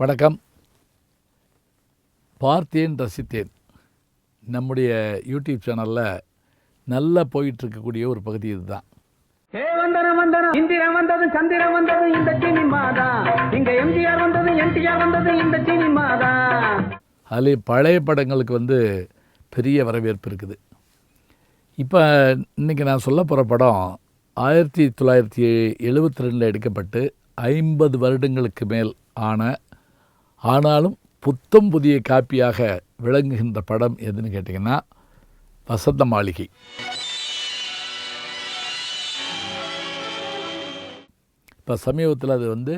வணக்கம். பார்த்தேன் ரசித்தேன். நம்முடைய யூடியூப் சேனலில் நல்லா போயிட்டுருக்கக்கூடிய ஒரு பகுதி இதுதான். ஏ வந்தனம் வந்தனம் இந்திரன் வந்தது சந்திரன் வந்தது இந்த சினிமா தான் இங்க எம்ஜிஆர் வந்தது என்டிஆர் வந்தது இந்த சினிமா தான் அதில் பழைய படங்களுக்கு வந்து பெரிய வரவேற்பு இருக்குது. இப்போ இன்றைக்கி நான் சொல்ல போகிற படம் ஆயிரத்தி தொள்ளாயிரத்தி எழுபத்தி ரெண்டில் எடுக்கப்பட்டு ஐம்பது வருடங்களுக்கு மேல் ஆன ஆனாலும் புத்தம் புதிய காப்பியாக விளங்குகின்ற படம் எதுன்னு கேட்டிங்கன்னா வசந்த மாளிகை. இப்போ சமீபத்தில் அது வந்து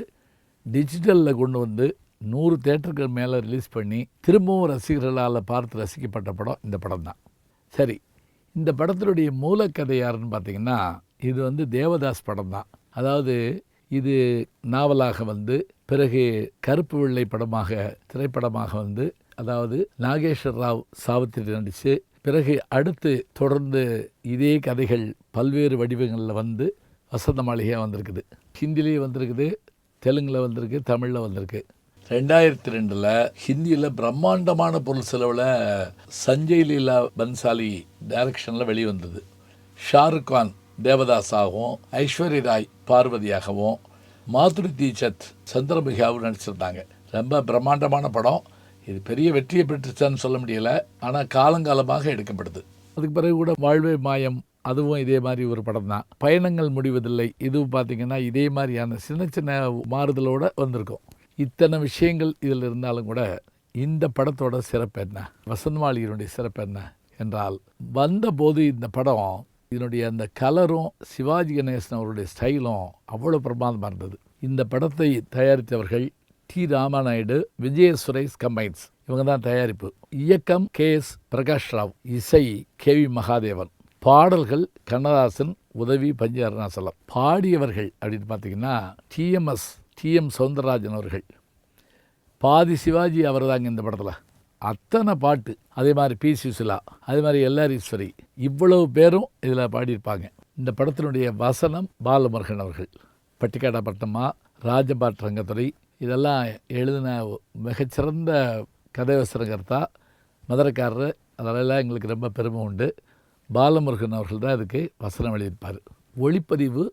டிஜிட்டலில் கொண்டு வந்து நூறு தேட்டருக்கு மேலே ரிலீஸ் பண்ணி திரும்பவும் ரசிகர்களால் பார்த்து ரசிக்கப்பட்ட படம் இந்த படம் தான் சரி இந்த படத்தினுடைய மூலக்கதை யாருன்னு பார்த்தீங்கன்னா இது வந்து தேவதாஸ் படம் தான் அதாவது இது நாவலாக வந்து பிறகு கருப்பு வெள்ளை படமாக திரைப்படமாக வந்து அதாவது நாகேஸ்வர் ராவ் சாவித்திரி நடித்து பிறகு அடுத்து தொடர்ந்து இதே கதைகள் பல்வேறு வடிவங்களில் வந்து வசந்த மாளிகையாக வந்திருக்குது. ஹிந்திலேயே வந்திருக்குது தெலுங்கில் வந்திருக்கு தமிழில் வந்திருக்கு. ரெண்டாயிரத்தி ரெண்டில் ஹிந்தியில் பிரம்மாண்டமான பொருள் செலவில் சஞ்சய் லீலா பன்சாலி டைரக்ஷனில் வெளிவந்தது. ஷாருக் கான் தேவதாஸாகவும் ஐஸ்வர்யா ராய் பார்வதியாகவும் மாதுரி தீட்சத் சந்திரமுகியாவும் நடிச்சிருந்தாங்க. ரொம்ப பிரம்மாண்டமான படம். இது பெரிய வெற்றியை பெற்றுச்சான்னு சொல்ல முடியல. ஆனால் காலங்காலமாக எடுக்கப்படுது. அதுக்கு பிறகு கூட வாழ்வே மாயம் அதுவும் இதே மாதிரி ஒரு படம் தான் பயணங்கள் முடிவதில்லை. இதுவும் பார்த்தீங்கன்னா இதே மாதிரியான சின்ன சின்ன மாறுதலோடு வந்திருக்கும். இத்தனை விஷயங்கள் இதில் இருந்தாலும் கூட இந்த படத்தோட சிறப்பு என்ன? வசந்தமாளியினுடைய சிறப்பு என்ன? என்றால் வந்தபோது இந்த படம் இதனுடைய அந்த கலரும் சிவாஜி கணேசன் அவருடைய ஸ்டைலும் அவ்வளோ பிரமாதமாக இருந்தது. இந்த படத்தை தயாரித்தவர்கள் டி ராமாநாயுடு விஜய சுரேஷ் கம்பைன்ஸ். இவங்க தான் தயாரிப்பு. இயக்கம் கே எஸ் பிரகாஷ் ராவ் இசை கே வி மகாதேவன். பாடல்கள் கண்ணதாசன் உதவி பஞ்ச அருணாசலம் பாடியவர்கள் அப்படின்னு பார்த்தீங்கன்னா டிஎம்எஸ் டிஎம் சவுந்தரராஜன் அவர்கள். பாதி சிவாஜி அவர் தாங்க இந்த படத்தில். அத்தனை பாட்டு அதே மாதிரி பி. சுசிலா அதே மாதிரி எல்லாரீஸ்வரி இவ்வளவு பேரும் இதில் பாடியிருப்பாங்க. இந்த படத்தினுடைய வசனம் பாலமுருகன் அவர்கள். பட்டிக்காடா பட்டம்மா ராஜபாட் ரங்கத்துறை. இதெல்லாம் எழுதின மிகச்சிறந்த கதை வசனகர்த்தா மதுரைக்காரர் அதெல்லாம் எங்களுக்கு ரொம்ப பெருமை உண்டு. பாலமுருகன் அவர்கள் தான் இதுக்கு வசனம் எழுதியிருப்பார். ஒளிப்பதிவு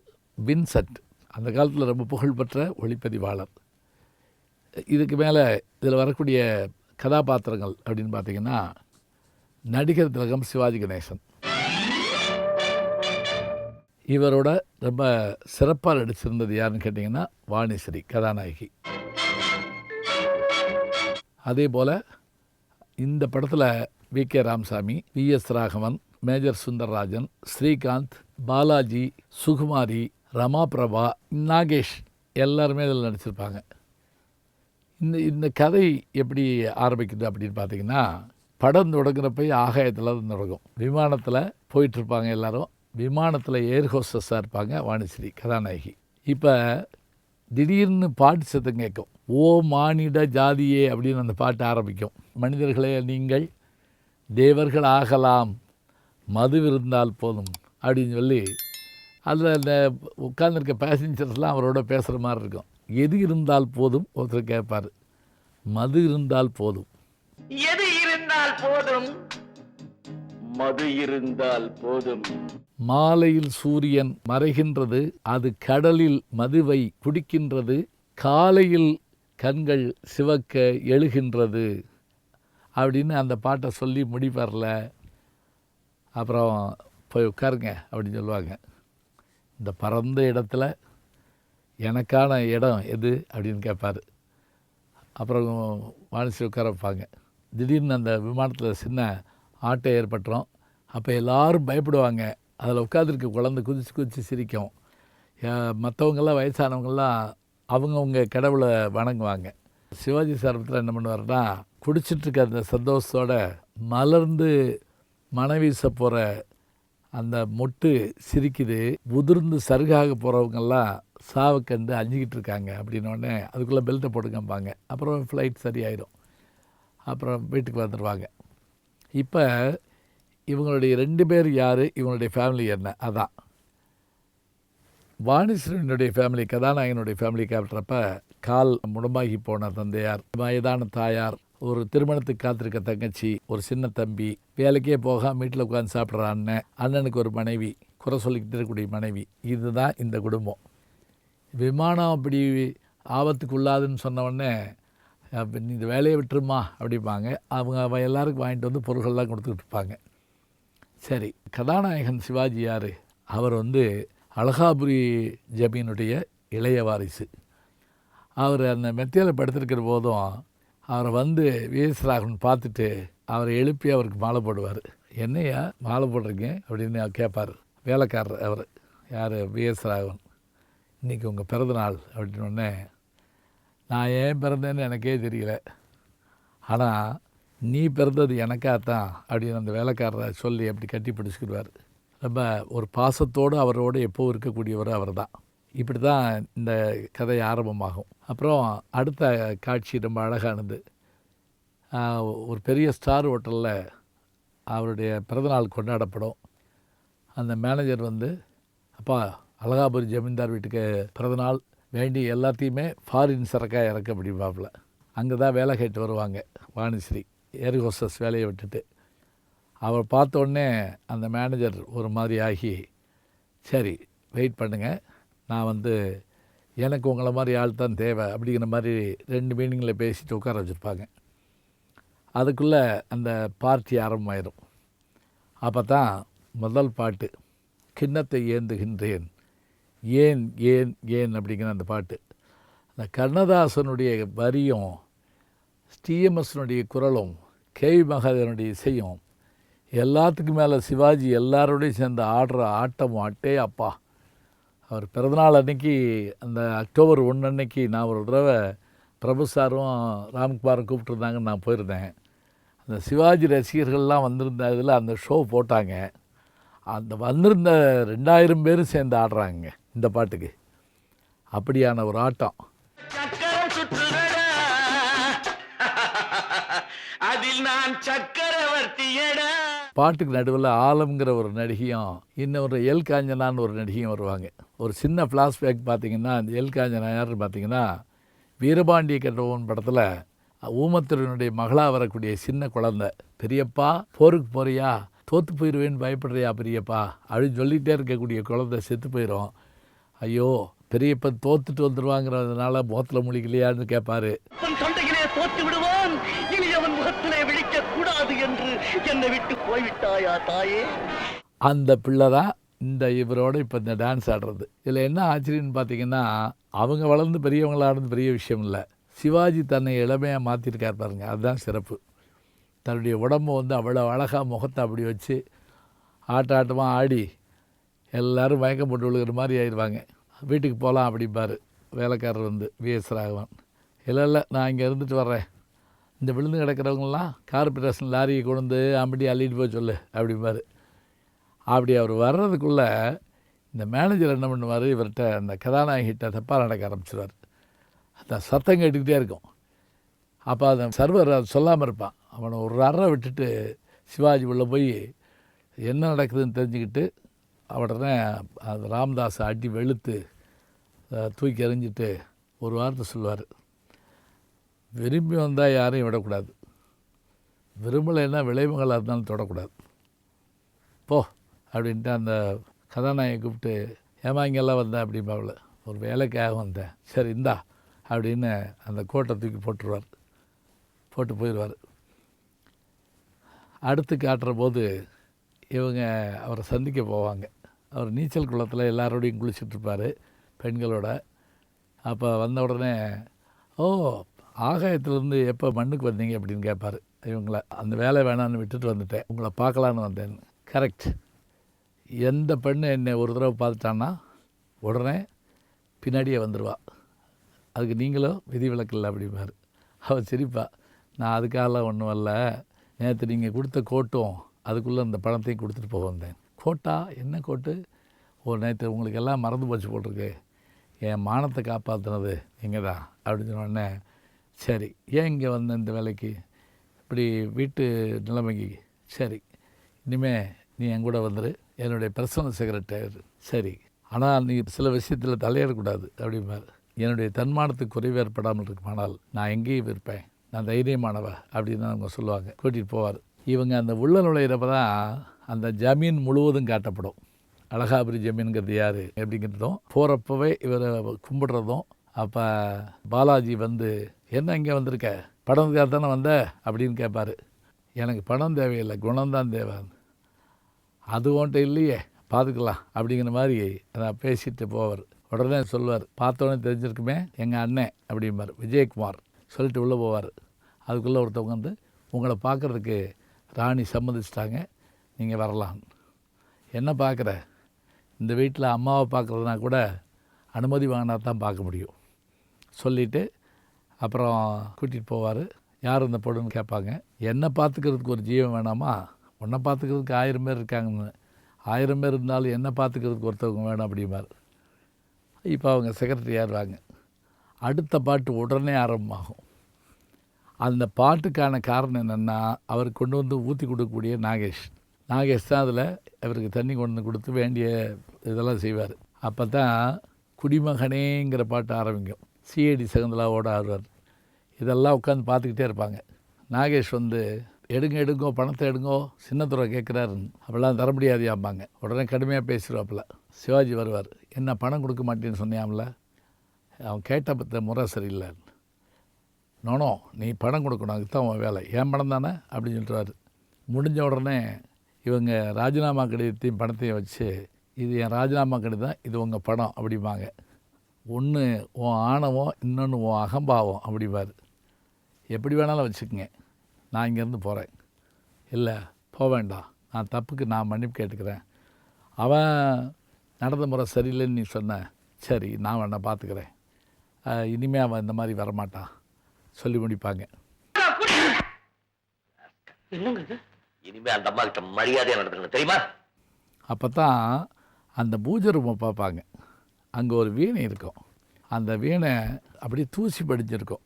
வின்சென்ட். அந்த காலத்தில் ரொம்ப புகழ்பெற்ற ஒளிப்பதிவாளர். இதுக்கு மேலே இதில் வரக்கூடிய கதாபாத்திரங்கள் அப்படின்னு பார்த்தீங்கன்னா நடிகர் திலகம் சிவாஜி கணேசன். இவரோட ரொம்ப சிறப்பாக நடிச்சிருந்தது யாருன்னு கேட்டிங்கன்னா வாணிஸ்ரீ கதாநாயகி. அதே போல் இந்த படத்தில் V. K. Ramasamy V. S. Raghavan major Sundararajan Srikanth Balaji Sukumari Ramaprabha Nagesh எல்லாருமே இதில் நடிச்சிருப்பாங்க. இந்த இந்த கதை எப்படி ஆரம்பிக்குது அப்படின்னு பார்த்தீங்கன்னா படம் தொடங்குறப்ப ஆகாயத்தில் தான் தொடங்கும். விமானத்தில் போயிட்டுருப்பாங்க எல்லோரும். விமானத்தில் ஏர் ஹோஸ்டஸாக இருப்பாங்க வாணிஸ்ரீ கதாநாயகி. இப்போ திடீர்னு பாட்டு சத்தம் கேட்கும். ஓ மானிட ஜாதியே அப்படின்னு அந்த பாட்டு ஆரம்பிக்கும். மனிதர்களே நீங்கள் தேவர்கள் ஆகலாம். மது இருந்தால் போதும் அப்படின்னு சொல்லி அதில் அந்த உட்கார்ந்துருக்க பேசஞ்சர்ஸ்லாம் அவரோட பேசுகிற மாதிரி இருக்கும். எது இருந்தால் போதும்? ஒருத்தர் கேட்பார். மது இருந்தால் போதும். எது இருந்தால் போதும்? மது இருந்தால் போதும். மாலையில் சூரியன் மறைகின்றது அது கடலில் மதுவை குடிக்கின்றது காலையில் கண்கள் சிவக்க எழுகின்றது. அப்படின்னு அந்த பாட்டை சொல்லி முடிப்பார்ல. அப்புறம் போய் உட்காருங்க அப்படின்னு சொல்லுவாங்க. இந்த பரந்த இடத்துல எனக்கான இடம் எது அப்படின்னு கேட்பார். அப்புறம் வாணிசி உட்கார வைப்பாங்க திடீர்னு அந்த விமானத்தில் சின்ன ஆட்டை ஏற்பட்டுரும். அப்போ எல்லோரும் பயப்படுவாங்க. அதில் உட்காந்துருக்க குழந்தை குதிச்சு குதிச்சு சிரிக்கும். மற்றவங்கெல்லாம் வயசானவங்கெல்லாம் அவங்கவுங்க கடவுளை வணங்குவாங்க. சிவாஜி சார்பத்தில் என்ன பண்ணுவார்னா குடிச்சிட்ருக்க அந்த சந்தோஷத்தோட மலர்ந்து மனவீச போகிற அந்த மொட்டு சிரிக்குது. உதிர்ந்து சருகாக போகிறவங்கெல்லாம் சாவை கண்டு அஞ்சிக்கிட்டு இருக்காங்க அப்படின்னோடனே அதுக்குள்ளே பெல்ட்டை போட்டுக்கம்பாங்க. அப்புறம் ஃப்ளைட் சரியாயிடும் அப்புறம் வீட்டுக்கு வந்துடுவாங்க இப்போ இவங்களுடைய ரெண்டு பேர் யார்? இவங்களுடைய ஃபேமிலி என்ன? அதான். வாணிஸ்வரனுடைய ஃபேமிலி கதாநாயகனுடைய ஃபேமிலி காட்டுறப்ப கால் முடமாகி போன தந்தையார் வயதான தாயார் ஒரு திருமணத்துக்கு காத்திருக்க தங்கச்சி ஒரு சின்ன தம்பி வேலைக்கே போகாம வீட்டில் உட்காந்து சாப்பிட்ற அண்ணன் அண்ணனுக்கு ஒரு மனைவி குறை சொல்லிக்கிட்டு இருக்கக்கூடிய மனைவி இதுதான் இந்த குடும்பம். விமானம் அப்படி ஆபத்துக்குள்ளாதுன்னு சொன்ன உடனே நீ இந்த வேலையை விட்டுருமா? அப்படிம்பாங்க. அவங்க அவள் எல்லாருக்கும் வாங்கிட்டு வந்து பொருள்கள்லாம் கொடுத்துக்கிட்டு இருப்பாங்க. சரி கதாநாயகன் சிவாஜி யார்? அவர் வந்து அழகாபுரி ஜமீனுடைய இளைய வாரிசு. அவர் அந்த மெத்தையில் படுத்திருக்கிற போதும் அவரை வந்து விஎஸ் ராகவன் பார்த்துட்டு அவரை எழுப்பி அவருக்கு மாலை போடுவார். என்னையா மாலை போடுறீங்க? அப்படின்னு கேட்பார் வேலைக்காரர் அவர். யார்? விஎஸ் ராகவன் இன்றைக்கி உங்கள் பிறந்தநாள் அப்படின்னு நான் ஏன் பிறந்தேன்னு எனக்கே தெரியல. ஆனால் நீ பிறந்தது எனக்காகத்தான் அப்படின்னு அந்த வேலைக்காரரை சொல்லி அப்படி கட்டி பிடிச்சிக்கிடுவார். ரொம்ப ஒரு பாசத்தோடு அவரோடு எப்போ இருக்கக்கூடியவர் அவர் தான் இப்படி தான் இந்த கதை ஆரம்பமாகும். அப்புறம் அடுத்த காட்சி ரொம்ப அழகானது. ஒரு பெரிய ஸ்டார் ஹோட்டலில் அவருடைய பிறந்தநாள் கொண்டாடப்படும். அந்த மேனேஜர் வந்து அப்பா அழகாபுரி ஜமீன்தார் வீட்டுக்கு பிறந்தநாள் வேண்டி எல்லாத்தையுமே ஃபாரின் சரக்காக இறக்க முடியுமாப்பில் அங்கே தான் வேலை கேட்டு வருவாங்க வாணிஸ்ரீ. ஏர் ஹோஸ்டஸ் வேலையை விட்டுட்டு. அவர் பார்த்த உடனே அந்த மேனேஜர் ஒரு மாதிரி ஆகி சரி வெயிட் பண்ணுங்கள் நான் வந்து எனக்கு உங்களை மாதிரி ஆள் தான் தேவை அப்படிங்கிற மாதிரி ரெண்டு மீனிங்கில் பேசிட்டு உட்கார வச்சுருப்பாங்க. அதுக்குள்ளே அந்த பார்ட்டி ஆரம்பமாயிடும் அப்போ தான் முதல் பாட்டு கிண்ணத்தை ஏந்துகின்றேன். ஏன் ஏன் ஏன் அப்படிங்கிற அந்த பாட்டு. அந்த கண்ணதாசனுடைய வரியும் ஸ்ரீஎம்எஸ்னுடைய குரலும் கேவி மகாதேவனுடைய இசையும் எல்லாத்துக்கும் மேலே சிவாஜி எல்லாரோடையும் சேர்ந்து ஆடுற ஆட்டமும் அட்டே அப்பா. அவர் பிறந்தநாள் அன்னைக்கு அந்த அக்டோபர் ஒன்று அன்னைக்கு நான் ஒரு தடவை பிரபு சாரும் ராம்குமாரும் கூப்பிட்டுருந்தாங்கன்னு நான் போயிருந்தேன். அந்த சிவாஜி ரசிகர்கள்லாம் வந்திருந்த இதில் அந்த ஷோ போட்டாங்க. அந்த வந்திருந்த ரெண்டாயிரம் பேரும் சேர்ந்து ஆடுறாங்க. இந்த பாட்டுக்கு. அப்படியான ஒரு ஆட்டம். அதில் நான் சக்கரவர்த்தியடா. பாட்டுக்கு நடுவில் ஆலம்ங்கிற ஒரு நடிகையும் இன்னொரு எல். காஞ்சனான்னு ஒரு நடிகையும் வருவாங்க. ஒரு சின்ன ஃப்ளாஷ்பேக் பார்த்தீங்கன்னா அந்த எல். காஞ்சனா யாருன்னு பார்த்தீங்கன்னா வீரபாண்டிய கட்டபொம்மன் படத்தில் ஊமத்திரனுடைய மகளாக வரக்கூடிய சின்ன குழந்தை. பெரியப்பா போருக்கு போறியா? தோற்று போயிடுவேன்னு பயப்படுறியா பெரியப்பா? அப்படின்னு சொல்லிகிட்டே இருக்கக்கூடிய குழந்தை செத்து போயிடும் ஐயோ பெரியப்பன் தோத்துட்டு வந்துடுவாங்கிறதுனால முகத்தில் முழிக்கலையான்னு கேட்பாரு உன் தொண்டையிலே தோத்து விடுவான். இனி அவன் முகத்திலே விழிக்க கூடாது என்று என்னை விட்டு போய்விட்டாயா தாயே? அந்த பிள்ளை தான் இந்த இவரோட இப்போ இந்த டான்ஸ் ஆடுறது. இதில் என்ன ஆச்சரியன்னு பார்த்தீங்கன்னா அவங்க வளர்ந்து பெரியவங்களானது பெரிய விஷயம் இல்லை. சிவாஜி தன்னை இளமையாக மாற்றிருக்கார் பாருங்க அதுதான் சிறப்பு. தன்னுடைய உடம்பு வந்து அவ்வளோ அழகாக முகத்தை அப்படி வச்சு ஆட்ட ஆட்டமாக ஆடி எல்லோரும் மயக்கம் போட்டு விழுகிற மாதிரி ஆயிடுவாங்க. வீட்டுக்கு போகலாம் அப்படிம்பார். வேலைக்காரர் வந்து விஎஸ் ராகவன். இல்லை இல்லை நான் இங்கே இருந்துட்டு வர்றேன். இந்த விழுந்து கிடக்கிறவங்களாம் கார்பரேஷன் லாரியை கொண்டு வந்து அம்படி அள்ளிட்டு போய் சொல்லு அப்படிம்பார். அப்படி அவர் வர்றதுக்குள்ளே இந்த மேனேஜர் என்ன பண்ணுவார்? இவர்கிட்ட அந்த கதாநாயகிட்ட தப்பாக நடக்க ஆரம்பிச்சிடுவார் அந்த சத்தம் கேட்டுக்கிட்டே இருக்கும். அப்போ அந்த சர்வர் அது சொல்லாமல் இருப்பான். அவனை ஒரு அறை விட்டுட்டு சிவாஜி உள்ளே போய் என்ன நடக்குதுன்னு தெரிஞ்சுக்கிட்டு உடனே அந்த ராம்தாஸை அடி வெளுத்து தூக்கி எறிஞ்சிட்டு ஒரு வார்த்தை சொல்லுவார். விரும்பி வந்தால் யாரையும் விடக்கூடாது. விரும்பலைன்னா விளைவுகளாக இருந்தாலும் தொடக்கூடாது. போ அப்படின்ட்டு அந்த கதாநாயகன் கூப்பிட்டு ஏமா இங்கெல்லாம் வந்தேன் அப்படிம்பாவில் ஒரு வேலைக்காக வந்தேன். சரி இந்தா அப்படின்னு அந்த கோட்டை தூக்கி போட்டுருவார். போட்டு போயிடுவார். அடுத்து காட்டுற போது இவங்க அவரை சந்திக்க போவாங்க. அவர் நீச்சல் குளத்தில் எல்லாரோடையும் குளிச்சுட்ருப்பார் பெண்களோட. அப்போ வந்த உடனே ஓ ஆகாயத்துலேருந்து எப்போ மண்ணுக்கு வந்தீங்க? அப்படின்னு கேட்பார் இவங்கள அந்த வேலை வேணான்னு விட்டுட்டு வந்துட்டேன். உங்களை பார்க்கலான்னு வந்தேன். கரெக்ட் எந்த பெண்ணு என்னை ஒரு தடவை பார்த்துட்டான்னா உடனே பின்னாடியே வந்துடுவா அதுக்கு நீங்களும் விதிவிலக்கு இல்லை அப்படிம்பார். அவள் சிரிப்பா நான் அதுக்காகலாம் ஒன்றும் இல்லை நேற்று நீங்கள் கொடுத்த கோட்டும் அதுக்குள்ளே அந்த பணத்தையும் கொடுத்துட்டு போக வந்தேன். கோட்டா என்ன கோட்டு? ஒரு நேற்று உங்களுக்கு எல்லாம் மறந்து போச்சு போட்டிருக்கு என் மானத்தை காப்பாற்றுனது நீங்கள் தான் அப்படின்னு சொன்ன உடனே சரி ஏன் இங்கே வந்த இந்த வேலைக்கு? இப்படி வீட்டு நிலைமைக்கு சரி இனிமே நீ என் கூட வந்துரு என்னுடைய பர்சனல் செக்ரட்டரி சரி ஆனால் நீ சில விஷயத்தில் தலையிடக்கூடாது அப்படிம்பார். என்னுடைய தன்மானத்துக்கு குறைவு ஏற்படாமல் இருக்குமானால் நான் எங்கேயும் இருப்பேன் நான் தைரியமானவ அப்படின்னு தான் அவங்க சொல்லுவாங்க கூட்டிகிட்டு போவார். இவங்க அந்த உள்ள நுழையிறப்ப தான் அந்த ஜமீன் முழுவதும் காட்டப்படும். அழகாபுரி ஜமீன்கிறது யார் அப்படிங்கிறதும் போகிறப்பவே இவரை கும்பிடுறதும் அப்போ பாலாஜி வந்து என்ன இங்கே வந்திருக்க? படத்துக்காக தானே வந்த? அப்படின்னு கேட்பாரு எனக்கு பணம் தேவையில்லை குணம்தான் தேவை. அது ஒன்ட்டு இல்லையே பார்த்துக்கலாம் அப்படிங்கிற மாதிரி நான் பேசிட்டு போவார். உடனே சொல்லுவார் பார்த்தோன்னே தெரிஞ்சிருக்குமே எங்கள் அண்ணன் அப்படிம்பார். விஜயகுமார் சொல்லிட்டு உள்ளே போவார். அதுக்குள்ளே ஒருத்தவங்க வந்து உங்களை பார்க்குறதுக்கு ராணி சம்மதிச்சிட்டாங்க நீங்கள் வரலாம். என்ன பார்க்குற? இந்த வீட்டில் அம்மாவை பார்க்குறதுனா கூட அனுமதி வாங்கினா தான் பார்க்க முடியும். சொல்லிவிட்டு அப்புறம் கூட்டிகிட்டு போவார். யார் இந்த பொண்ணுன்னு கேட்பாங்க. என்னை பார்த்துக்கிறதுக்கு ஒரு ஜீவன் வேணாமா? உன்னை பார்த்துக்கிறதுக்கு ஆயிரம் பேர் இருக்காங்கன்னு. ஆயிரம் பேர் இருந்தாலும் என்னை பார்த்துக்கிறதுக்கு ஒருத்தவங்க வேணும் அப்படிம்பார். இப்போ அவங்க செக்ரட்டரி ஏறுவாங்க அடுத்த பாட்டு உடனே ஆரம்பமாகும். அந்த பாட்டுக்கான காரணம் என்னென்னா அவர் கொண்டு வந்து ஊற்றி கொடுக்கக்கூடிய நாகேஷ். நாகேஷ் தான் அதில் அவருக்கு தண்ணி கொண்டு வந்து கொடுத்து வேண்டிய இதெல்லாம் செய்வார். அப்போ தான் குடிமகனேங்கிற பாட்டு ஆரம்பிக்கும். சிஐடி சகுந்தலாவோட ஆடுவார் இதெல்லாம் உட்காந்து பார்த்துக்கிட்டே இருப்பாங்க. நாகேஷ் வந்து எடுங்க எடுங்கோ பணத்தை எடுங்கோ சின்னத்துறை கேட்குறாருன்னு. அப்போல்லாம் தர முடியாதியாம்பாங்க. உடனே கடுமையாக பேசிடுவாப்புல சிவாஜி வருவார். என்ன பணம் கொடுக்க மாட்டேன்னு சொன்னியாம்ல? அவன் கேட்ட பற்ற முறை சரியில்லை நோனோ நீ பணம் கொடுக்கணும். அதுக்கு தான் உன் வேலை. ஏன் பணம் தானே? அப்படின்னு சொல்லிட்டுவார் முடிஞ்ச உடனே இவங்க ராஜினாமா கடிதத்தையும் பணத்தையும் வச்சு இது என் ராஜினாமா கடிதம் இது உங்கள் படம் அப்படிம்பாங்க. ஒன்று உன் ஆணவம் இன்னொன்று உன் அகம்பாவம் அப்படிம்பார். எப்படி வேணாலும் வச்சுக்கோங்க. நான் இங்கேருந்து போகிறேன் இல்லை போக வேண்டாம். நான் தப்புக்கு நான் மன்னிப்பு கேட்டுக்கிறேன். அவன் நடந்த முறை சரியில்லைன்னு நீ சொன்ன. சரி நான் வேணா பார்த்துக்கிறேன். இனிமேல் அவன் இந்த மாதிரி வரமாட்டான். சொல்லி முடிப்பாங்க. என்னங்க இனிமே அந்த அம்மா கிட்ட மரியாதையாக நடந்துக்கணும். தெரியுமா? அப்போ தான் அந்த பூஜை ரூமை பார்ப்பாங்க. அங்கே ஒரு வீணை இருக்கும். அந்த வீணை அப்படியே தூசி படிஞ்சிருக்கும்.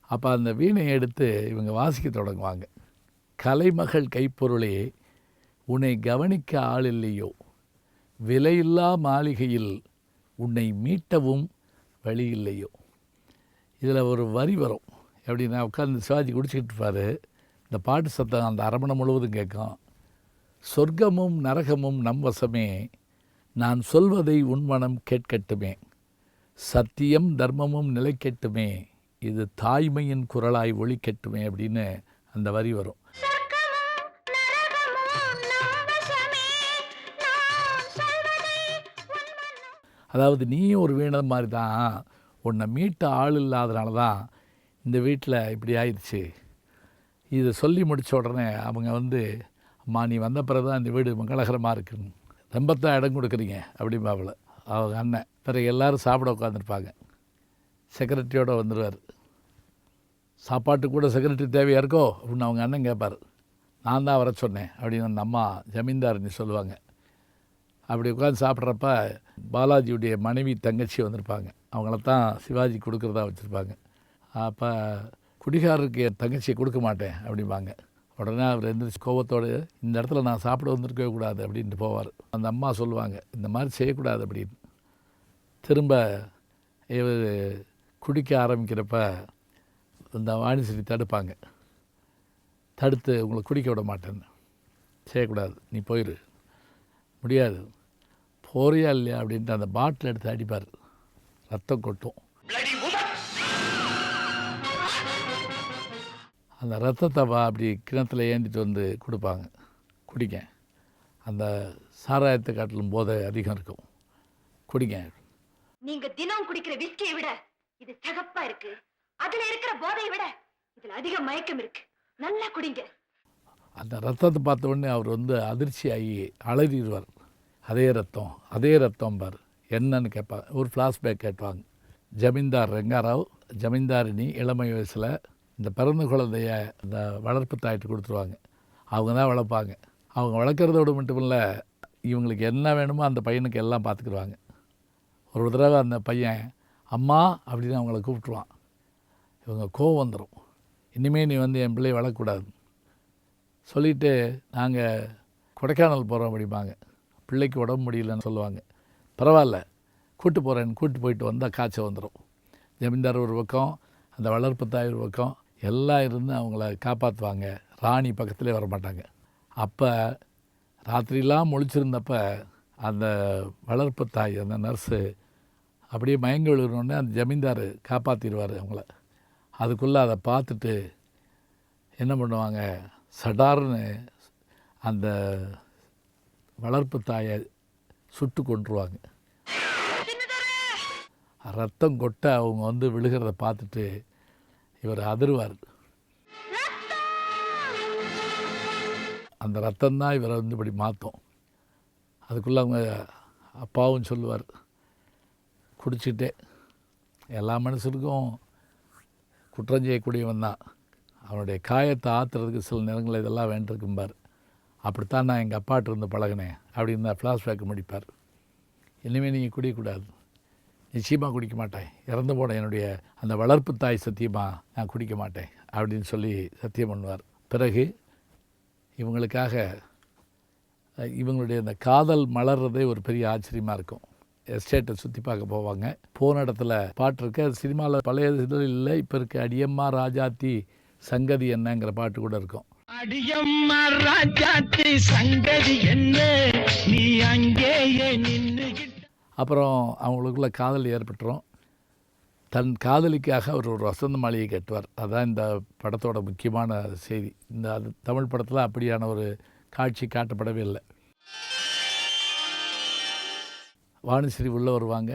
அப்போ அந்த வீணையை எடுத்து இவங்க வாசிக்க தொடங்குவாங்க. கலைமகள் கைப்பொருளே உன்னை கவனிக்க ஆள் இல்லையோ. விலையில்லா மாளிகையில் உன்னை மீட்டவும் வழி இல்லையோ. இதில் ஒரு வரி வரும். எப்படின்னா உட்காந்து சிவாஜி குடிச்சிக்கிட்டு இருப்பார். இந்த பாட்டு சத்தம் அந்த அரமணை முழுவதும் கேட்கும். சொர்க்கமும் நரகமும் நம் வசமே நான் சொல்வதை உன்மனம் கேட்கட்டுமே. சத்தியம் தர்மமும் நிலைக்கட்டுமே இது தாய்மையின் குரலாய் ஒழிக்கட்டுமே அப்படின்னு அந்த வரி வரும். அதாவது நீயும் ஒரு வீணது மாதிரி தான் உன்னை மீட்ட ஆள் இல்லாதனால தான் இந்த வீட்டில் இப்படி ஆயிடுச்சு. இதை சொல்லி முடித்த உடனே அவங்க வந்து அம்மா நீ வந்த பிறகு தான் இந்த வீடு மங்களகரமாக இருக்குன்னு. ரொம்ப தான் இடம் கொடுக்குறீங்க அப்படிம்பாவில் அவங்க அண்ணன். பிறகு எல்லோரும் சாப்பிட உட்காந்துருப்பாங்க செக்ரட்டரியோடு வந்துடுவார் சாப்பாட்டு கூட செக்ரட்டரி தேவையாக இருக்கோ? அப்படின்னு அவங்க அண்ணன் கேட்பார். நான் தான் வர சொன்னேன் அப்படின்னு அந்த அம்மா ஜமீன்தாரினி சொல்லுவாங்க. அப்படி உட்காந்து சாப்பிட்றப்ப பாலாஜியுடைய மனைவி தங்கச்சி வந்திருப்பாங்க. அவங்கள தான் சிவாஜி கொடுக்குறதா வச்சுருப்பாங்க. அப்போ குடிகாரருக்கு என் தங்கச்சியை கொடுக்க மாட்டேன் அப்படிம்பாங்க. உடனே அவர் எந்திரிச்சு கோபத்தோடு இந்த இடத்துல நான் சாப்பிட வந்திருக்கவே கூடாது அப்படின்ட்டு போவார். அந்த அம்மா சொல்லுவாங்க இந்த மாதிரி செய்யக்கூடாது அப்படின்னு. திரும்ப இவர் குடிக்க ஆரம்பிக்கிறப்ப இந்த வாணிசிரி தடுப்பாங்க. தடுத்து உங்களை குடிக்க விட மாட்டேன்னு. செய்யக்கூடாது. நீ போயிரு. முடியாது. போறியா இல்லையா? அப்படின்ட்டு அந்த பாட்டில் எடுத்து அடிப்பார். ரத்தம் கொட்டும். அந்த ரத்தத்தை அப்படி கிணத்துல ஏந்திட்டு வந்து கொடுப்பாங்க. குடிங்க. அந்த சாராயத்தை காட்டிலும் போதை அதிகம் இருக்கும். குடிங்க. நீங்க தினம் குடிக்கிற விஸ்கியை விட இது சகப்பா இருக்கு. அதுல இருக்கிற போதையை விட இதுல அதிக மயக்கம் இருக்கு. நல்லா குடிங்க. அந்த ரத்தத்தை பார்த்த உடனே அவர் வந்து அதிர்ச்சி ஆகி அலறிடுவார். அதே ரத்தம் அதே ரத்தம் பார். என்னன்னு கேட்பாங்க ஒரு ஃப்ளாஷ்பேக் கேட்பாங்க. ஜமீன்தார் ரெங்காராவ் ஜமீன்தாரினி இளமை வயசில் இந்த பிறந்த குழந்தைய இந்த வளர்ப்பு தாய்ட்டு கொடுத்துருவாங்க. அவங்க தான் வளர்ப்பாங்க. அவங்க வளர்க்குறதோடு மட்டும் இல்லை இவங்களுக்கு என்ன வேணுமோ அந்த பையனுக்கு எல்லாம் பார்த்துக்குருவாங்க. ஒரு தடவை அந்த பையன் அம்மா அப்படின்னு அவங்கள கூப்பிட்ருவான் இவங்க கோவம் வந்துடும் இனிமேல் நீ வந்து என் பிள்ளையை வளர்க்கக்கூடாது. சொல்லிவிட்டு நாங்கள் கொடைக்கானல் போகிறோம் அப்படிம்பாங்க. பிள்ளைக்கு உடம்பு முடியலன்னு சொல்லுவாங்க. பரவாயில்ல கூட்டு போகிறேன் கூட்டு போயிட்டு வந்தால் காய்ச்சல் வந்துடும் ஜமீன்தார் ஒரு பக்கம் அந்த வளர்ப்பு தாய் ஒரு பக்கம் எல்லாம் இருந்து அவங்கள காப்பாற்றுவாங்க ராணி பக்கத்துலேயே வர மாட்டாங்க அப்போ ராத்திரிலாம் முழிச்சிருந்தப்ப அந்த வளர்ப்பு தாய் அந்த நர்ஸு அப்படியே மயங்கி விழுகிறோடனே அந்த ஜமீன்தார் காப்பாற்றிடுவார் அவங்கள. அதுக்குள்ளே அதை பார்த்துட்டு என்ன பண்ணுவாங்க? சடார்னு அந்த வளர்ப்பு தாயை சுட்டு கொண்டுருவாங்க ரத்தம் கொட்ட அவங்க வந்து விழுகிறத பார்த்துட்டு இவர் அதிர்வார். அந்த ரத்தம் தான் இவரை வந்து இப்படி மாற்றும். அதுக்குள்ளே அவங்க அப்பாவும் சொல்லுவார் குடிச்சிட்டே எல்லா மனுஷனுக்கும் குற்றம் செய்யக்கூடியவன் தான். அவனுடைய காயத்தை ஆற்றுறதுக்கு சில நேரங்களில் இதெல்லாம் வேண்டியிருக்கும்பார் அப்படித்தான் நான் எங்கள் அப்பாட்ட இருந்து பழகினேன் அப்படின்னு தான் ஃப்ளாஷ்பேக் முடிப்பார். இனிமேல் நீங்கள் குடிக்கக்கூடாது நிச்சயமாக குடிக்க மாட்டேன். இறந்து போன என்னுடைய அந்த வளர்ப்பு தாய் சத்தியமாக நான் குடிக்க மாட்டேன் அப்படின்னு சொல்லி சத்தியம் பண்ணுவார். பிறகு இவங்களுக்காக இவங்களுடைய அந்த காதல் மலர்றதே ஒரு பெரிய ஆச்சரியமாக இருக்கும். எஸ்டேட்டை சுற்றி பார்க்க போவாங்க. போன இடத்துல பாட்டு இருக்கு. அது சினிமாவில் பழைய இதில் இல்லை. இப்போ இருக்க அடியம்மா ராஜாத்தி சங்கதி என்னங்கிற பாட்டு கூட இருக்கும். அடியம்மா ராஜாத்தி சங்கதி என்ன? நீ அங்கேயே நின்று அப்புறம் அவங்களுக்குள்ள காதல் ஏற்பட்டுரும். தன் காதலிக்காக அவர் ஒரு வசந்த மாளிகை கட்டுவார். அதான் இந்த படத்தோட முக்கியமான செய்தி. இந்த அது தமிழ் படத்தில் அப்படியான ஒரு காட்சி காட்டப்படவே இல்லை. வாணிஸ்ரீ உள்ளே வருவாங்க.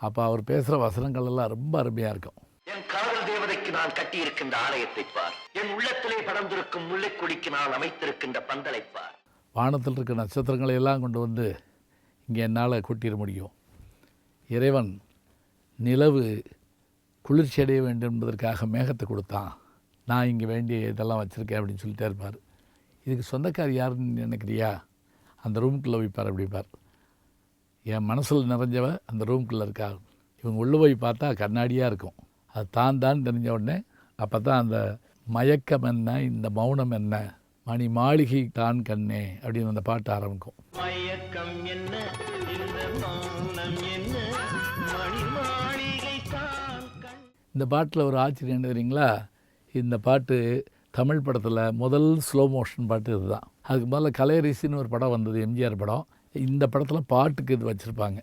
அப்போ அவர் பேசுகிற வசனங்கள் எல்லாம் ரொம்ப அருமையாக இருக்கும். என் காதல் தேவதைக்கு நான் கட்டியிருக்கின்ற ஆலயத்தை பார். என் உள்ளத்திலே படர்ந்திருக்கும் முல்லைக்கொடிக்கு நான் அமைத்திருக்கின்ற பந்தலை பார். வானத்தில் இருக்க நட்சத்திரங்களை எல்லாம் கொண்டு வந்து இங்கே என்னால் கொட்டிட முடியும். இறைவன் நிலவு குளிர்ச்சி அடைய வேண்டும் என்பதற்காக மேகத்தை கொடுத்தான். நான் இங்கே வேண்டிய இதெல்லாம் வச்சுருக்கேன் அப்படின்னு சொல்லிட்டே இருப்பார். இதுக்கு சொந்தக்கார் யாருன்னு நினைக்கிறியா? அந்த ரூம்குள்ளே வைப்பார் அப்படிப்பார் என் மனசில் நிறைஞ்சவ அந்த ரூம்குள்ளே இருக்கா? இவங்க உள்ளே போய் பார்த்தா கண்ணாடியாக இருக்கும். அது தான் தான் தெரிஞ்ச உடனே அப்போ தான் அந்த மயக்கம் என்ன இந்த மௌனம் என்ன மணி மாளிகை தான் கண்ணே அப்படின்னு அந்த பாட்டு ஆரம்பிக்கும். மயக்கம் என்ன? இந்த பாட்டில் ஒரு ஆச்சரியம் என்ன தெரியுங்களா? இந்த பாட்டு தமிழ் படத்தில் முதல் ஸ்லோ மோஷன் பாட்டு இதுதான். அதுக்கு முதல்ல கலையரிசின்னு ஒரு படம் வந்தது எம்ஜிஆர் படம். இந்த படத்தில் பாட்டுக்கு இது வச்சுருப்பாங்க.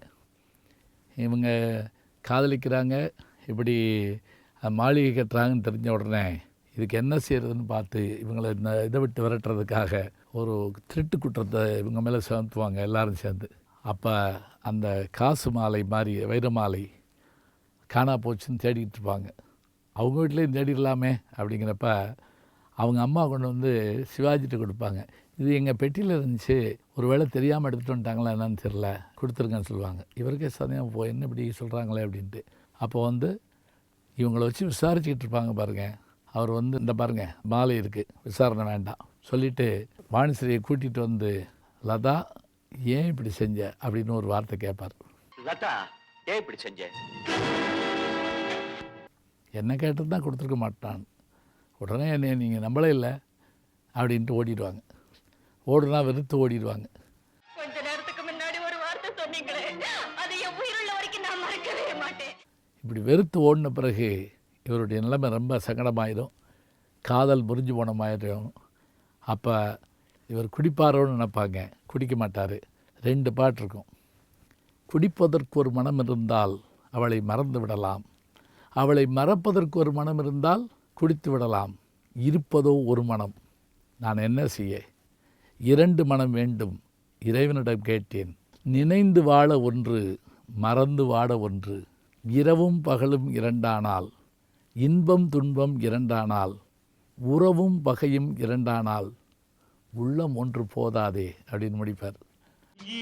இவங்க காதலிக்கிறாங்க இப்படி மாளிகை கட்டுறாங்கன்னு தெரிஞ்ச உடனே இதுக்கு என்ன செய்கிறதுன்னு பார்த்து இவங்களை இந்த இதை விட்டு விரட்டுறதுக்காக ஒரு திருட்டு குற்றத்தை இவங்க மேலே சேர்த்துவாங்க எல்லோரும் சேர்ந்து. அப்போ அந்த காசு மாலை மாதிரி வைர மாலை காணா போச்சுன்னு தேடிக்கிட்டு இருப்பாங்க அவங்க வீட்லேயும் தேடிடலாமே அப்படிங்கிறப்ப அவங்க அம்மா கொண்டு வந்து சிவாஜிட்டு கொடுப்பாங்க. இது எங்கள் பெட்டியில் இருந்துச்சு. ஒரு வேளை தெரியாமல் எடுத்துகிட்டு வந்துட்டாங்களா என்னன்னு தெரில கொடுத்துருங்கன்னு சொல்லுவாங்க. இவருக்கே சந்தேகம் போ என்ன இப்படி சொல்கிறாங்களே அப்படின்ட்டு. அப்போ வந்து இவங்கள வச்சு விசாரிச்சுக்கிட்டு இருப்பாங்க பாருங்கள் அவர் வந்து இந்த பாருங்கள் மாலை இருக்குது விசாரணை வேண்டாம். சொல்லிவிட்டு வாணிஸ்ரீயை கூட்டிகிட்டு வந்து லதா ஏன் இப்படி செஞ்ச? அப்படின்னு ஒரு வார்த்தை கேட்பார் லதா ஏன் இப்படி செஞ்ச? என்ன கேட்டு தான் கொடுத்துருக்க மாட்டான். உடனே என்னை நீங்கள் நம்பளே இல்லை அப்படின்ட்டு ஓடிடுவாங்க. ஓடுனா வெறுத்து ஓடிடுவாங்க. கொஞ்ச நேரத்துக்கு முன்னாடி ஒரு வார்த்தை சொன்னீங்களே அது என் உயிருள்ள வரைக்கும் நான் மறக்கவே மாட்டேன். இப்படி வெறுத்து ஓடின பிறகு இவருடைய நிலைமை ரொம்ப சங்கடமாயிடும் காதல் முறிஞ்சு போன மாதிரியும். அப்போ இவர் குடிப்பாரோன்னு நினைப்பாங்க. குடிக்க மாட்டார். ரெண்டு பாட்டு இருக்கும். குடிப்பதற்கு ஒரு மனம் இருந்தால் அவளை மறந்து விடலாம். அவளை மறப்பதற்கு ஒரு மனம் இருந்தால் குடித்து விடலாம். இருப்பதோ ஒரு மனம். நான் என்ன செய்ய? இரண்டு மனம் வேண்டும். இறைவனிடம் கேட்டேன். நினைந்து வாழ ஒன்று மறந்து வாட ஒன்று. இரவும் பகலும் இரண்டானால். இன்பம் துன்பம் இரண்டானால். உறவும் பகையும் இரண்டானால். உள்ளம் ஒன்று போதாதே அப்படின்னு முடிப்பார்.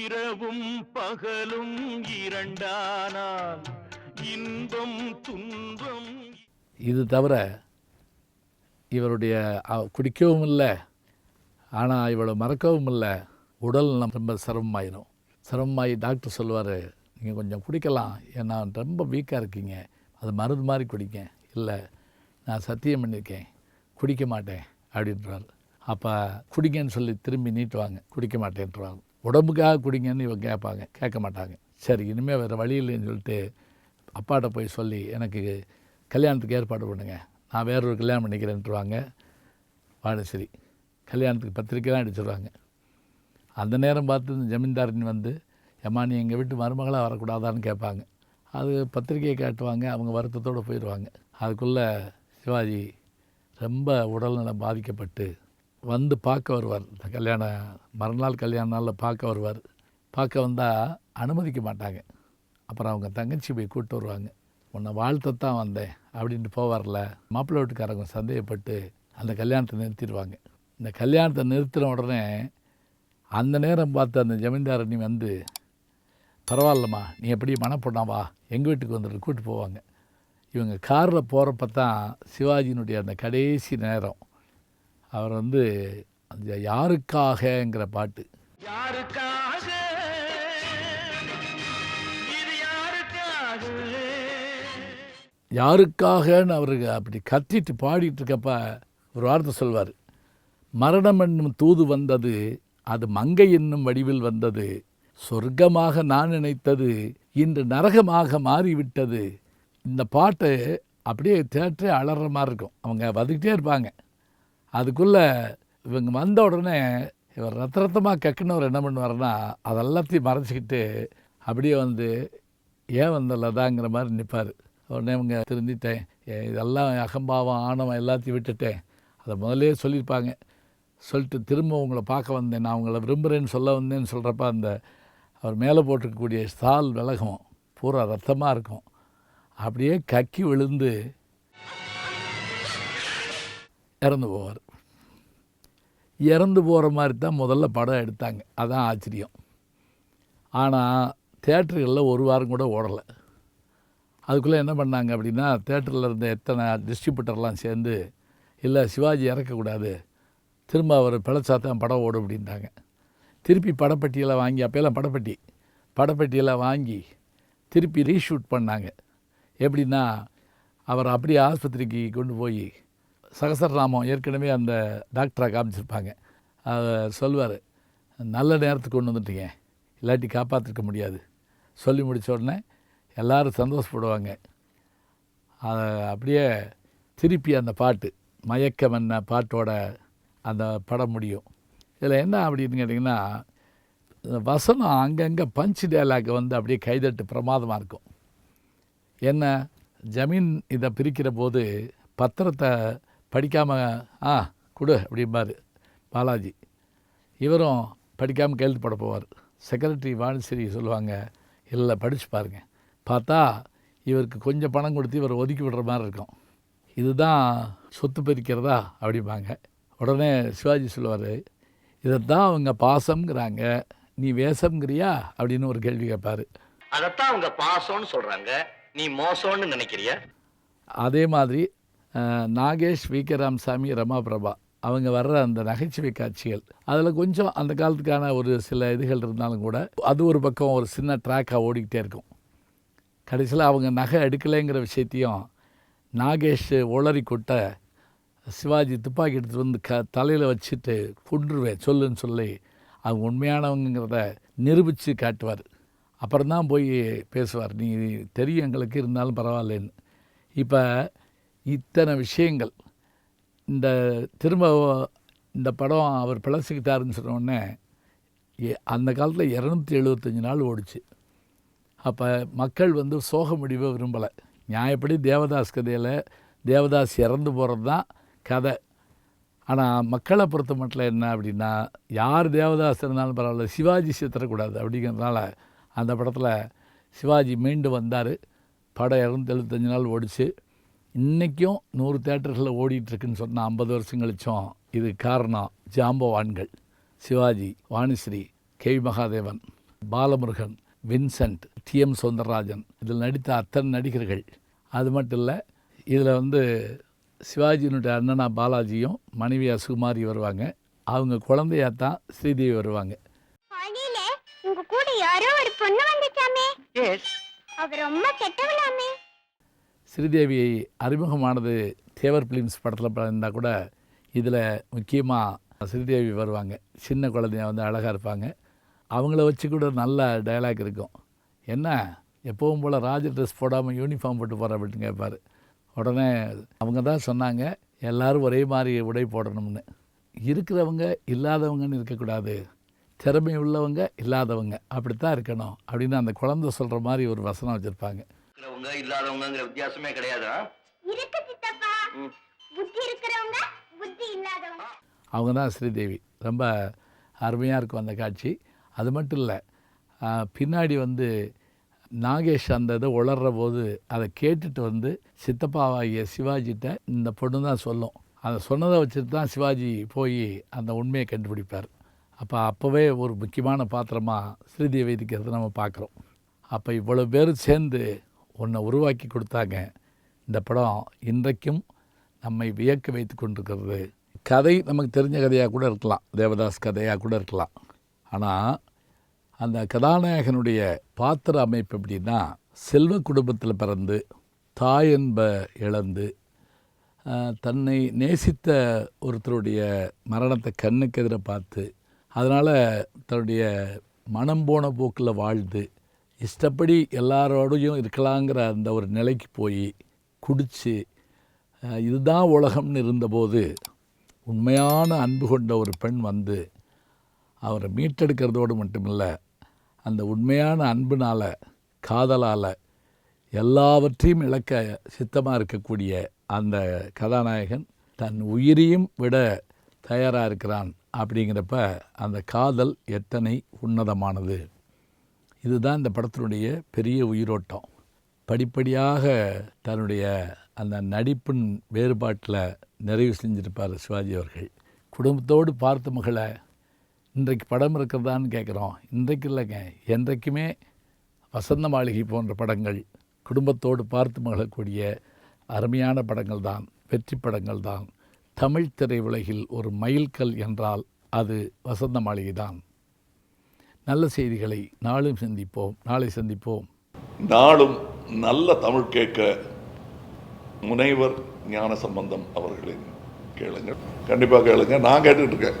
இரவும் பகலும் இரண்டானால். இன்பம் துன்பம். இது தவிர இவருடைய குடிக்கவும் இல்லை ஆனால் இவளை மறக்கவும் இல்லை உடல் நம்ம ரொம்ப சிரமமாயிரும். சிரமமாகி டாக்டர் சொல்லுவார் நீங்கள் கொஞ்சம் குடிக்கலாம் ஏன்னா ரொம்ப வீக்காக இருக்கீங்க அது மருந்து மாதிரி குடிங்க. இல்லை நான் சத்தியம் பண்ணியிருக்கேன் குடிக்க மாட்டேன் அப்படின்றார். அப்போ குடிங்கன்னு சொல்லி திரும்பி நீட்டுவாங்க குடிக்க மாட்டேன்றாங்க உடம்புக்காக குடிங்கன்னு இவங்க கேட்பாங்க கேட்க மாட்டாங்க. சரி இனிமேல் வேறு வழி இல்லைன்னு சொல்லிட்டு அப்பாட்ட போய் சொல்லி எனக்கு கல்யாணத்துக்கு ஏற்பாடு பண்ணுங்கள் நான் வேற ஒரு கல்யாணம் பண்ணிக்கிறேன்ட்டுருவாங்க. வாடசரி கல்யாணத்துக்கு பத்திரிக்கைலாம் அடிச்சிடுவாங்க அந்த நேரம் பார்த்து இந்த ஜமீன்தாரின் வந்து ஏம்மா நீ எங்கள் வீட்டு மருமகளாக வரக்கூடாதான்னு கேட்பாங்க. அது பத்திரிக்கையை காட்டுவாங்க அவங்க வருத்தத்தோடு போயிடுவாங்க. அதுக்குள்ளே சிவாஜி ரொம்ப உடல்நலம் பாதிக்கப்பட்டு வந்து பார்க்க வருவார். இந்த கல்யாண மறுநாள் கல்யாண நாளில் பார்க்க வருவார். பார்க்க வந்தால் அனுமதிக்க மாட்டாங்க. அப்புறம் அவங்க தங்கச்சி போய் கூப்பிட்டு வருவாங்க. உன்னை வாழ்த்தத்தான் வந்தேன் அப்படின்ட்டு போவார்ல. மாப்பிள்ளை வீட்டுக்காரங்க சந்தேகப்பட்டு அந்த கல்யாணத்தை நிறுத்திடுவாங்க. இந்த கல்யாணத்தை நிறுத்தின உடனே அந்த நேரம் பார்த்து அந்த ஜமீன்தாரணி வந்து பரவாயில்லம்மா நீ எப்படி மனப்பொண்ணா வா எங்கள் வீட்டுக்கு வந்துட்டு கூட்டி போவாங்க. இவங்க காரில் போகிறப்ப தான் சிவாஜியினுடைய அந்த கடைசி நேரம். அவர் வந்து அந்த யாருக்காகங்கிற பாட்டு. யாருக்காக யாருக்காகன்னு அவருக்கு அப்படி கத்திட்டு பாடிட்டு இருக்கப்ப ஒரு வார்த்தை சொல்வார். மரணம் என்னும் தூது வந்தது அது மங்கை என்னும் வடிவில் வந்தது. சொர்க்கமாக நான் நினைத்தது இன்று நரகமாக மாறிவிட்டது. இந்த பாட்டு அப்படியே தேட்டரே அலற மாதிரி இருக்கும். அவங்க வந்துக்கிட்டே இருப்பாங்க. அதுக்குள்ளே இவங்க வந்த உடனே இவர் ரத்த ரத்தமாக கக்குனவர் என்ன பண்ணுவார்னா அதெல்லாத்தையும் மறைச்சிக்கிட்டு அப்படியே வந்து ஏன் வந்தல்லதாங்கிற மாதிரி நிற்பார் உடனே அவங்க திருந்திட்டேன். இதெல்லாம் அகம்பாவம் ஆணவம் எல்லாத்தையும் விட்டுட்டேன் அதை முதலே சொல்லியிருப்பாங்க. சொல்லிட்டு திரும்ப உங்களை பார்க்க வந்தேன். நான் உங்களை விரும்புகிறேன்னு சொல்ல வந்தேன்னு சொல்கிறப்ப அந்த அவர் மேலே போட்டிருக்கக்கூடிய சால் விலகும். பூரா ரத்தமாக இருக்கும். அப்படியே கக்கி விழுந்து இறந்து போவார். இறந்து போகிற மாதிரி தான் முதல்ல படம் எடுத்தாங்க. அதான் ஆச்சரியம். ஆனால் தேட்டர்களில் ஒரு வாரம் கூட ஓடலை. அதுக்குள்ளே என்ன பண்ணாங்க அப்படின்னா தேட்டரில் இருந்த எத்தனை டிஸ்ட்ரிபியூட்டர்லாம் சேர்ந்து இல்லை சிவாஜி இறக்கக்கூடாது திரும்ப அவர் பிழைச்சா தான் படம் ஓடும் அப்படின்ட்டாங்க. திருப்பி படப்பட்டியெல்லாம் வாங்கி அப்போயெல்லாம் படப்பட்டி படப்பட்டியெல்லாம் வாங்கி திருப்பி ரீஷூட் பண்ணாங்க. எப்படின்னா அவர் அப்படியே ஆஸ்பத்திரிக்கு கொண்டு போய் சகசரராமம் ஏற்கனவே அந்த டாக்டரை காமிச்சிருப்பாங்க. அவர் சொல்வார் நல்ல நேரத்துக்கு கொண்டு வந்துட்டீங்க இல்லாட்டி காப்பாற்றிருக்க முடியாது. சொல்லி முடிச்ச உடனே எல்லோரும் சந்தோஷப்படுவாங்க. அதை அப்படியே திருப்பி அந்த பாட்டு மயக்கம் என்ன பாட்டோட அந்த படம் முடியும். இதில் என்ன அப்படின்னு கேட்டிங்கன்னா வசனம் அங்கங்கே பஞ்ச் டேலாக் வந்து அப்படியே கைதட்டு பிரமாதமாக இருக்கும். என்ன? ஜமீன் இதை பிரிக்கிற போது பத்திரத்தை படிக்காமல் ஆ கொடு அப்படிம்பாரு பாலாஜி. இவரும் படிக்காமல் கையெழுத்து போட போவார். செக்ரட்டரி வாணிஸ்ரீ சொல்லுவாங்க இல்லை படித்து பாருங்க. பார்த்தா இவருக்கு கொஞ்சம் பணம் கொடுத்து இவர் ஒதுக்கி விடுற மாதிரி இருக்கும். இதுதான் சொத்து பிரிக்கிறதா அப்படிம்பாங்க. உடனே சிவாஜி சொல்லுவார் இதைத்தான் அவங்க பாசம்ங்கிறாங்க. நீ வேஷம்ங்கிறியா? அப்படின்னு ஒரு கேள்வி கேட்பார். அதத்தான் அவங்க பாசம்னு சொல்றாங்க. நீ மோசம்னு நினைக்கிறியா? அதே மாதிரி நாகேஷ் வி. கே. ராமசாமி ரமா பிரபா அவங்க வர்ற அந்த நகைச்சுவை காட்சிகள் அதில் கொஞ்சம் அந்த காலத்துக்கான ஒரு சில இதுகள் இருந்தாலும் கூட அது ஒரு பக்கம் ஒரு சின்ன ட்ராக்காக ஓடிக்கிட்டே இருக்கும். கடைசியில் அவங்க நகை எடுக்கலைங்கிற விஷயத்தையும் நாகேஷ் உளறி கொட்ட சிவாஜி துப்பாக்கி எடுத்துகிட்டு வந்து க தலையில் வச்சுட்டு கொண்டுருவேன் சொல்லுன்னு சொல்லி அவங்க உண்மையானவங்கிறத நிரூபித்து காட்டுவார். அப்புறம்தான் போய் பேசுவார். நீ தெரியும் எங்களுக்கு இருந்தாலும் பரவாயில்லன்னு. இப்போ இத்தனை விஷயங்கள். இந்த திரும்ப இந்த படம் அவர் பிழைச்சிக்கிட்டாருன்னு சொன்ன உடனே எ- அந்த காலத்தில் இரநூத்தி எழுபத்தஞ்சு நாள் ஓடிச்சு. அப்போ மக்கள் வந்து சோக முடிவை விரும்பலை. நியாயப்படி தேவதாஸ் கதையில் தேவதாஸ் இறந்து போகிறது தான் கதை. ஆனால் மக்களை பொறுத்த மட்டும் என்ன அப்படின்னா யார் தேவதாஸ் இருந்தாலும் பரவாயில்ல சிவாஜி சித்திரக்கூடாது அப்படிங்கிறதுனால அந்த படத்தில் சிவாஜி மீண்டு வந்தார். படம் இரநூத்தி எழுபத்தஞ்சு நாள் ஓடிச்சு. இன்றைக்கும் நூறு தேட்டர்களில் ஓடிட்டுருக்குன்னு சொன்னால் ஐம்பது வருஷம் கழிச்சோம் இது காரணம் ஜாம்பவான்கள். Sivaji Vanisri K V. Mahadevan Balamurugan. Vincent T. M. Soundararajan இதில் நடித்த அத்தனை நடிகர்கள். அது மட்டும் இல்லை இதில் வந்து சிவாஜியினுடைய அண்ணனா பாலாஜியும் மனைவியா சுகுமாரி வருவாங்க. அவங்க குழந்தையா தான் ஸ்ரீதேவி வருவாங்க. வழியில உங்க கூட யாரோ ஒரு பொண்ணு வந்துச்சாமே. அவ ரொம்ப கெட்டவளாமே. ஸ்ரீதேவி அறிமுகமானது தேவர் பிலிம்ஸ் படத்தில் இருந்தால் கூட இதில் முக்கியமாக ஸ்ரீதேவி வருவாங்க. சின்ன குழந்தைய வந்து அழகாக இருப்பாங்க. அவங்கள வச்சு கூட நல்ல டயலாக் இருக்கும். என்ன? எப்பவும் போல் ராஜ ட்ரெஸ் போடாமல் யூனிஃபார்ம் போட்டு போகிற அப்படின்னு கேட்பார் உடனே அவங்க தான் சொன்னாங்க எல்லாரும் ஒரே மாதிரி உடை போடணும்னு. இருக்கிறவங்க இல்லாதவங்கன்னு இருக்கக்கூடாது. திறமை உள்ளவங்க இல்லாதவங்க. அப்படித்தான் இருக்கணும். அப்படின்னு அந்த குழந்தை சொல்கிற மாதிரி ஒரு வசனம் வச்சுருப்பாங்க. இருக்கிறவங்க இல்லாதவங்கங்கிற வித்தியாசமே கிடையாதா? இருக்கு சித்தப்பா. புத்தி இருக்கிறவங்க புத்தி இல்லாதவங்க. அவங்க தான் ஸ்ரீதேவி. ரொம்ப அருமையாக இருக்கும் அந்த காட்சி. அது மட்டும் இல்லை பின்னாடி வந்து நாகேஷ் அந்த இதை உளர்ற போது அதை கேட்டுட்டு வந்து சித்தப்பாவாகிய சிவாஜிட்ட இந்த பொண்ணு தான் சொல்லும். அதை சொன்னதை வச்சுட்டு தான் சிவாஜி போய் அந்த உண்மையை கண்டுபிடிப்பார். அப்போ அப்போவே ஒரு முக்கியமான பாத்திரமாக ஸ்ரீதியை வைத்திக்கிறத நம்ம பார்க்குறோம் அப்போ இவ்வளோ பேர் சேர்ந்து ஒன்றை உருவாக்கி கொடுத்தாங்க. இந்த படம் இன்றைக்கும் நம்மை வியக்க வைத்து கொண்டிருக்கிறது. கதை நமக்கு தெரிஞ்ச கதையாக கூட இருக்கலாம். தேவதாஸ் கதையாக கூட இருக்கலாம். ஆனால் அந்த கதாநாயகனுடைய பாத்திர அமைப்பு எப்படின்னா செல்வ குடும்பத்தில் பிறந்து தாய் என்ப இழந்து தன்னை நேசித்த ஒருத்தருடைய மரணத்தை கண்ணுக்கு எதிர பார்த்து அதனால் தன்னுடைய மனம் போன போக்கில் வாழ்ந்து இஷ்டப்படி எல்லாரோடையும் இருக்கலாங்கிற அந்த ஒரு நிலைக்கு போய் குடித்து இதுதான் உலகம்னு இருந்தபோது உண்மையான அன்பு கொண்ட ஒரு பெண் வந்து அவரை மீட்டெடுக்கிறதோடு மட்டுமில்லை அந்த உண்மையான அன்புனால் காதலால் எல்லாவற்றையும் இழக்க சித்தமாக இருக்கக்கூடிய அந்த கதாநாயகன் தன் உயிரையும் விட தயாராக இருக்கிறான் அப்படிங்கிறப்ப அந்த காதல் எத்தனை உன்னதமானது. இதுதான் இந்த படத்தினுடைய பெரிய உயிரோட்டம். படிப்படியாக தன்னுடைய அந்த நடிப்பின் வேறுபாட்டில் நிறைவு செஞ்சிருப்பார் சிவாஜி அவர்கள். குடும்பத்தோடு பார்த்த மகளை இன்றைக்கு படம் இருக்கிறதான்னு கேட்குறோம் இன்றைக்கு இல்லைங்க. என்றைக்குமே வசந்த மாளிகை போன்ற படங்கள் குடும்பத்தோடு பார்த்து மகிழக்கூடிய அருமையான படங்கள் தான் வெற்றி படங்கள் தான். தமிழ் திரையுலகில் ஒரு மைல்கல் என்றால் அது வசந்த மாளிகை தான். நல்ல செய்திகளை நாளும் சந்திப்போம் நாளை சந்திப்போம். நாளும் நல்ல தமிழ் கேட்க முனைவர் ஞான சம்பந்தம் அவர்களின் கேளுங்கள். கண்டிப்பாக கேளுங்க. நான் கேட்டுட்டு இருக்கேன்.